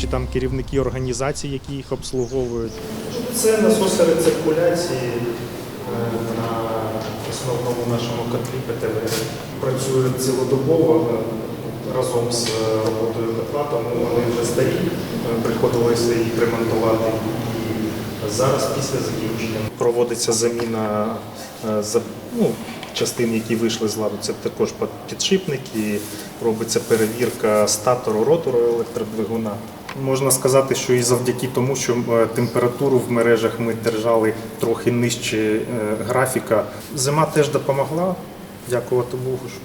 чи там керівники організацій, які їх обслуговують. Це насоси рециркуляції е, на основному нашому котлі ПТВ. Працюють цілодобово разом з е, роботою котла, тому вони вже старі, е, приходилося їх ремонтувати. І зараз після закінчення проводиться заміна за- ну, частин, які вийшли з ладу. Це також під- підшипники, робиться перевірка статору ротору електродвигуна. Можна сказати, що і завдяки тому, що е, температуру в мережах ми держали трохи нижче е, графіка. Зима теж допомогла. Дякувати Богу, що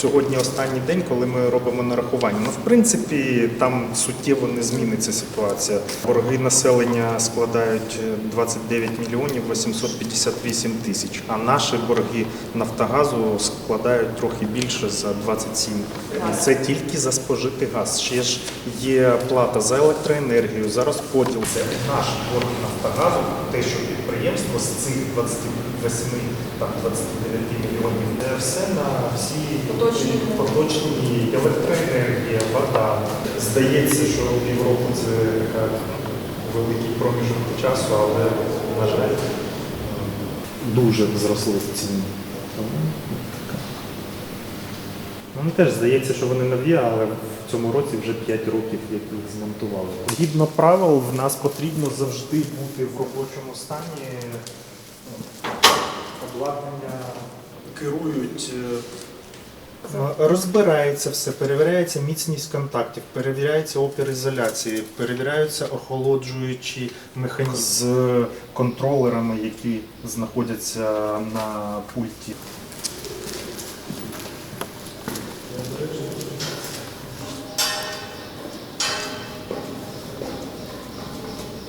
Сьогодні останній день, коли ми робимо нарахування. Ну, в принципі, там суттєво не зміниться ситуація. Борги населення складають е, 29 мільйонів 858 тисяч, а наші борги Нафтогазу складають трохи більше за 27. І це тільки за спожитий газ. Ще ж є плата за електроенергію, за розподіл. Це наш борг Нафтогазу, те, що підприємство з цих 28 там 29 мільйонів, це все на всі Поточні. поточні електроенергія, вода. Здається, що півроку це така великий проміжок часу, але на жаль. дуже зросли ціни. Мені теж здається, що вони нові, але в цьому році вже 5 років, як їх змонтували. Згідно правил, в нас потрібно завжди бути в робочому стані. Обладнання керують. е, Розбирається все, перевіряється міцність контактів, перевіряється опір ізоляції, перевіряються охолоджуючі механізми з контролерами, які знаходяться на пульті.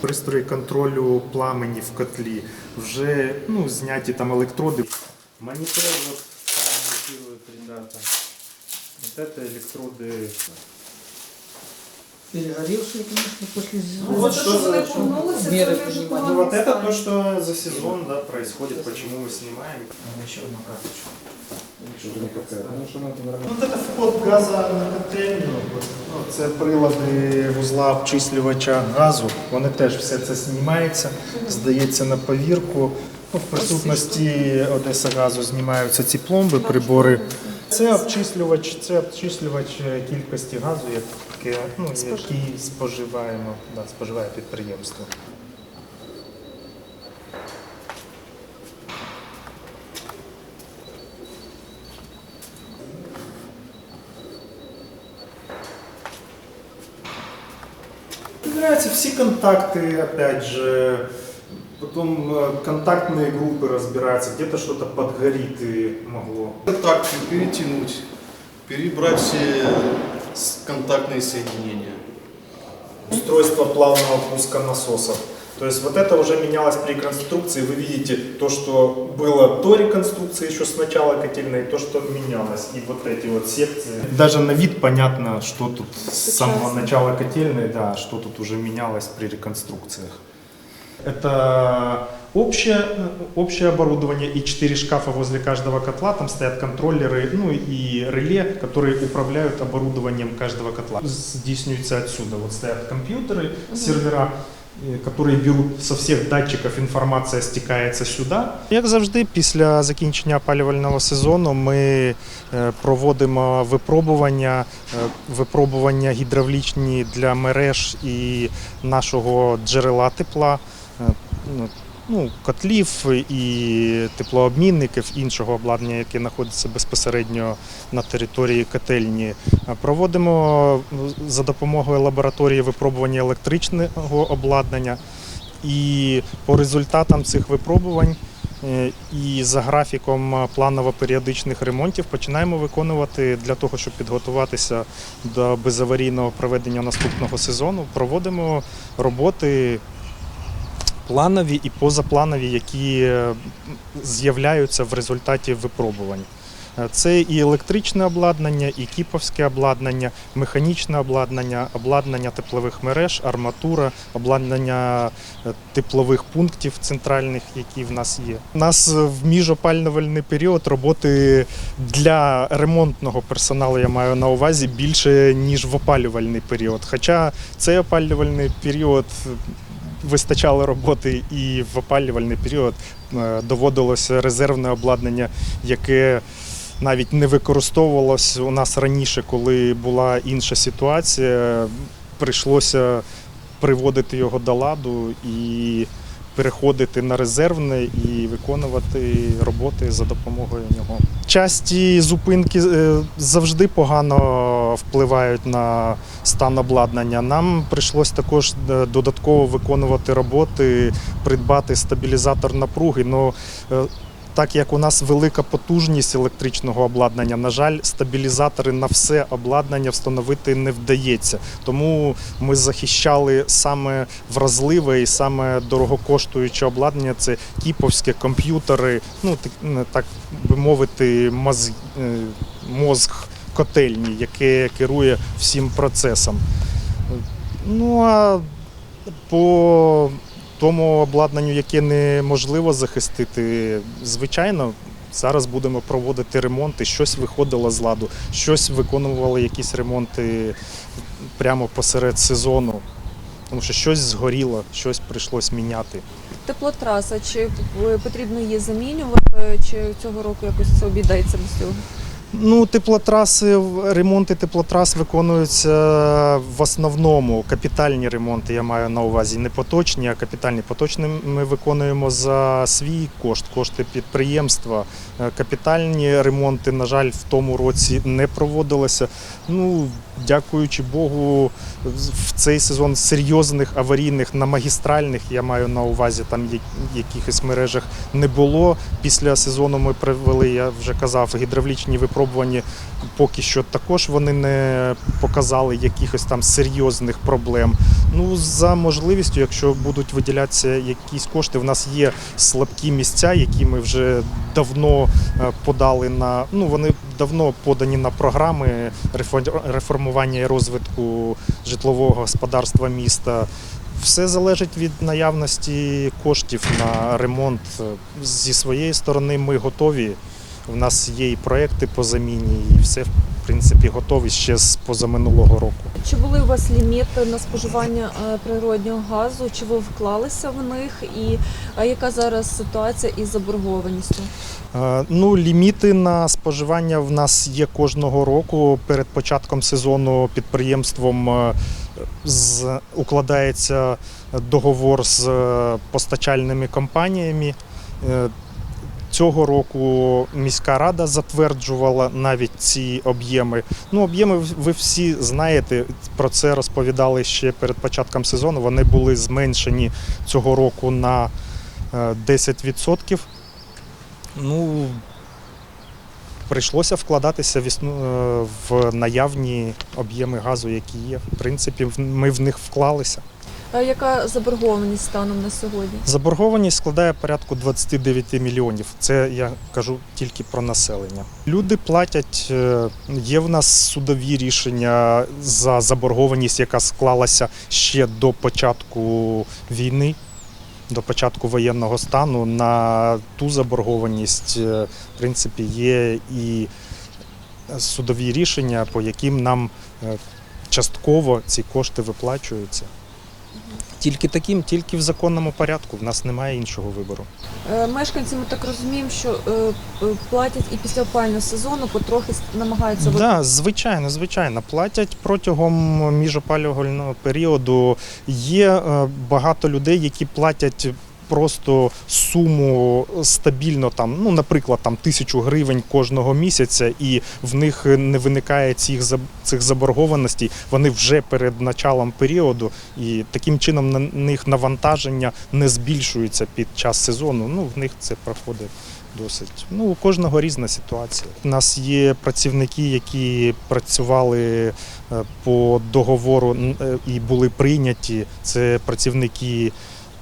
Пристрої контролю пламені в котлі вже ну, зняті там електроди. Монітор вот, монтируют ребята. Вот это электроды. Перегоревшие, конечно, после Ну, Вот за те, що що за- вони погнулися, Міри це вже приймати. Ну вот поганий это стан. то, что за сезон да, происходит, почему мы снимаем. Еще одна карточка. Що не така? Ну, що нам це нормально. Ну, це вход газа на котельню. Ну, це прилади вузла обчислювача газу. Вони теж все це знімається, здається на повірку. В присутності Одеса газу знімаються ці пломби, прибори. Це обчислювач, це обчислювач е, кількості газу, яке, ну, який споживаємо, да, споживає підприємство. Все контакты, опять же, потом э, контактные группы разбираются, где-то что-то подгорит и могло. контакты перетянуть, перебрать все с- контактные соединения. Устройство плавного пуска насосов. То есть вот это уже менялось при реконструкции. Вы видите то, что было до реконструкции еще с начала котельной, и то, что менялось. И вот эти вот секции. Даже на вид понятно, что тут с самого начала котельной, да, что тут уже менялось при реконструкциях. Это общее, общее оборудование и четыре шкафа возле каждого котла. Там стоят контроллеры, ну и реле, которые управляют оборудованием каждого котла. Здійснюється отсюда. Вот стоят компьютеры, сервера, е, которые берут со всіх датчиків інформація стікається сюди. Як завжди, після закінчення опалювального сезону ми е, проводимо випробування, е, випробування гідравлічні для мереж і нашого джерела тепла. е, ну, Ну, котлів і теплообмінників, іншого обладнання, яке знаходиться безпосередньо на території котельні. Е, Проводимо за допомогою лабораторії випробування електричного обладнання. І по результатам цих випробувань е, і за графіком планово-періодичних ремонтів починаємо виконувати для того, щоб підготуватися до безаварійного проведення наступного сезону. Проводимо роботи планові і позапланові, які е, з'являються в результаті випробувань. Е, Це і електричне обладнання, і кіповське обладнання, механічне обладнання, обладнання теплових мереж, арматура, обладнання е, теплових пунктів центральних, які в нас є. У нас в міжопалювальний період роботи для ремонтного персоналу я маю на увазі більше ніж в опалювальний період. Хоча цей опалювальний період вистачало роботи і в опалювальний період е, доводилося резервне обладнання, яке навіть не використовувалось у нас раніше, коли була інша ситуація. Прийшлося приводити його до ладу і переходити на резервне і виконувати роботи за допомогою нього. Часті зупинки е, завжди погано впливають на стан обладнання. Нам прийшлось також е, додатково виконувати роботи, придбати стабілізатор напруги. Но е, так як у нас велика потужність електричного обладнання, на жаль, стабілізатори на все обладнання встановити не вдається. Тому ми захищали саме вразливе і саме дорогокоштуюче обладнання. Це кіповські комп'ютери, ну так, би мовити, мозг, е, мозг котельні, яке керує всім процесом. Ну а по тому обладнанню, яке неможливо захистити, звичайно, зараз будемо проводити ремонти. Щось виходило з ладу, щось виконували якісь ремонти прямо посеред сезону. Тому що щось згоріло, щось прийшлось міняти. Теплотраса, чи е, потрібно її замінювати, чи цього року якось це обійдеться без цього? Ну, теплотраси, ремонти теплотрас виконуються в основному капітальні ремонти. Я маю на увазі не поточні, а капітальні. Поточні ми виконуємо за свій кошт, кошти підприємства. Е, Капітальні ремонти, на жаль, в тому році не проводилися. Ну, дякуючи Богу, в цей сезон серйозних аварійних на магістральних, я маю на увазі там якихось мережах не було. Після сезону ми провели, я вже казав, гідравлічні випробування. Поки що також вони не показали якихось там серйозних проблем. Ну, за можливістю, якщо будуть виділятися якісь кошти, в нас є слабкі місця, які ми вже давно е, подали на ну вони давно подані на програми реформ- реформування і розвитку житлового господарства міста. Все залежить від наявності коштів на ремонт. Зі своєї сторони ми готові. У нас є і проекти по заміні, і все в принципі готові ще з позаминулого року. Чи були у вас ліміти на споживання е, природнього газу? Чи ви вклалися в них? І яка зараз ситуація із заборгованістю? Е, Ну, ліміти на споживання в нас є кожного року. Перед початком сезону підприємством е, з, укладається договор з постачальними компаніями. Е, Цього року міська рада затверджувала навіть ці об'єми. Ну, об'єми ви всі знаєте, про це розповідали ще перед початком сезону. Вони були зменшені цього року на е, 10%. Ну, прийшлося вкладатися е, в наявні об'єми газу, які є. В принципі, ми в них вклалися. А яка заборгованість станом на сьогодні? Заборгованість складає порядку 29 мільйонів. Це я кажу тільки про населення. Люди платять. е, Є в нас судові рішення за заборгованість, яка склалася ще до початку війни, до початку воєнного стану. На ту заборгованість, е, в принципі, є і судові рішення, по яким нам е, частково ці кошти виплачуються. Тільки таким, тільки в законному порядку. В нас немає іншого вибору. Е, Мешканці, ми так розуміємо, що е, е, платять і після опального сезону потрохи намагаються Так, да, звичайно, звичайно. Платять протягом міжопалювального періоду. Є багато людей, які платять. Просто суму стабільно там, ну, наприклад, там тисячу гривень кожного місяця, і в них не виникає цих цих заборгованостей. Вони вже перед началом періоду, і таким чином на них навантаження не збільшується під час сезону. Ну, в них це проходить досить. Ну, у кожного різна ситуація. У нас є працівники, які працювали е, по договору е, і були прийняті. Це працівники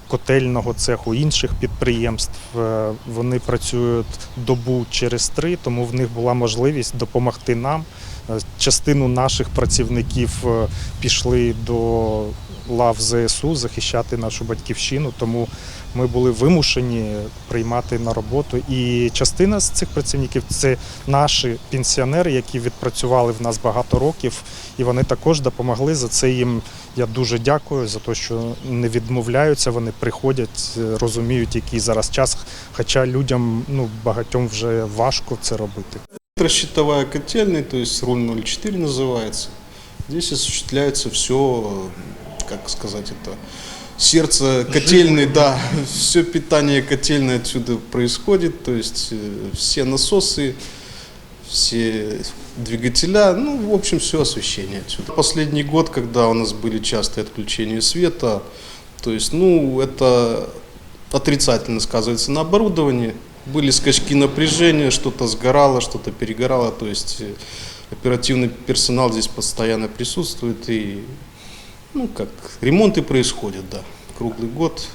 котельного цеху інших підприємств. Е, Вони працюють добу через три, тому в них була можливість допомогти нам. Е, Частину наших працівників е, пішли до лав ЗСУ захищати нашу батьківщину, тому ми були вимушені приймати на роботу. І частина з цих працівників це наші пенсіонери, які відпрацювали в нас багато років, і вони також допомогли. За це їм я дуже дякую за те, що не відмовляються. Вони приходять, е, розуміють, який зараз час. Хоча людям ну багатьом вже важко це робити. Электрощитовая котельная, то есть руль 04 называется. Здесь осуществляется все, как сказать это, сердце котельной, да, все питание котельной отсюда происходит, то есть э, все насосы, все двигателя, ну, в общем, все освещение отсюда. Последний год, когда у нас были частые отключения света, то есть, ну, это отрицательно сказывается на оборудовании. Были скачки напряжения, что-то сгорало, что-то перегорало, то есть э, оперативный персонал здесь постоянно присутствует и, ну, как, ремонты происходят, да, круглый год.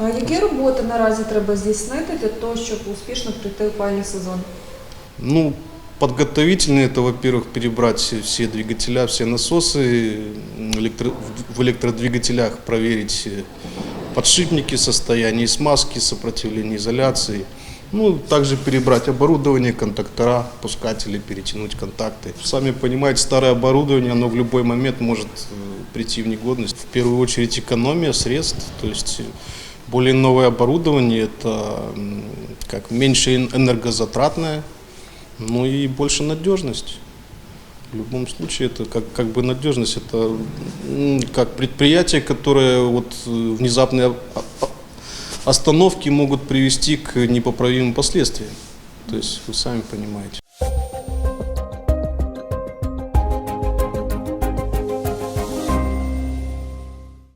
А які роботи наразі треба здійснити для того, щоб успішно прийти в опалювальний сезон? Ну, подготовительные это, во-первых, перебрать все двигателя, все насосы, электро- в электродвигателях проверить э, подшипники, состояние смазки, сопротивление изоляции. ну, также перебрать оборудование, контактора, пускатели, перетянуть контакты. Сами понимаете, старое оборудование, оно в любой момент может э, прийти в негодность. В первую очередь экономия средств, то есть более новое оборудование, это как меньше эн- энергозатратное, ну и больше надежность. В любом случае, это как, как бы надежность, это как предприятие, которое вот э, внезапные о- о- остановки могут привести к непоправимым последствиям. То есть вы сами понимаете.